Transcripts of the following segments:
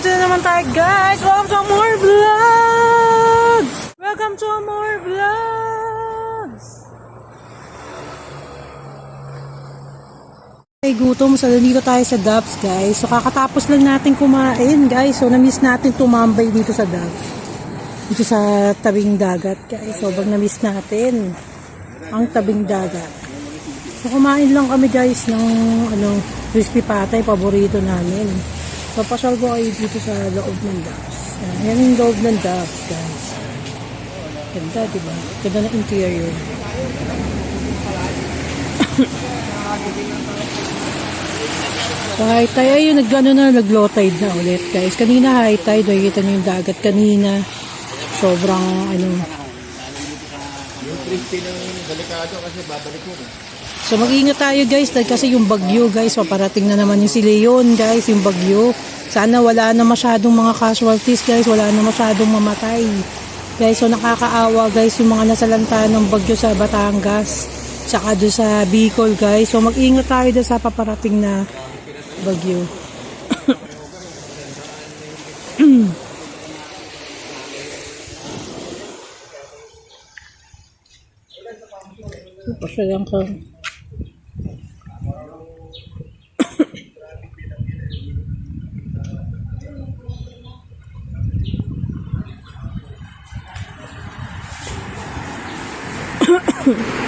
tayo guys! Welcome to more vlogs! Welcome to more vlogs! Ay, gutom. So, nandito tayo sa Dubs, guys. So, kakatapos lang natin kumain, guys. So, na-miss natin tumambay dito sa Dubs. Dito sa tabing dagat, guys. Sobrang na-miss natin ang tabing dagat. So, kumain lang kami, guys, ng ano, crispy patay, paborito namin. So, pasyal ko kayo dito sa loob ng Dubs. Yan, yan yung loob ng Dubs, guys. Ganda, di ba? Ganda ng interior. So high tide, ayun, nag-ano na, nag-low tide na ulit guys. Kanina high tide, nakikita niyo yung dagat kanina. Sobrang ano. Yung crispy ng delikado kasi babalik mo. So mag-ingat tayo guys dahil kasi yung bagyo guys, paparating na naman yung si Leon guys, yung bagyo. Sana wala na masyadong mga casualties guys, wala na masyadong mamatay. Guys, so nakakaawa guys yung mga nasalanta ng bagyo sa Batangas. Saka doon sa Bicol guys. So mag-ingat tayo doon sa paparating na bagyo. Pasyalan ka.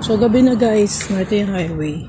So, gabi na guys. Ito yung highway.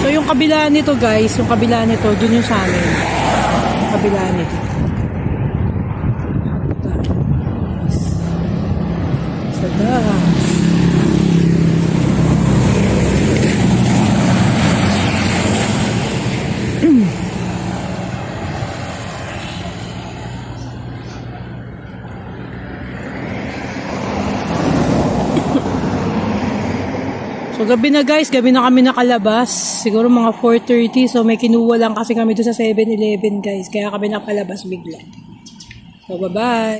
So, yung kabila nito guys, yung kabila nito, dun yung sa amin. Kabila nito. Sa gas. So gabi na guys, gabi na kami nakalabas. Siguro mga 4.30. So may kinuha lang kasi kami doon sa 7-Eleven guys. Kaya kami nakalabas bigla. So bye-bye.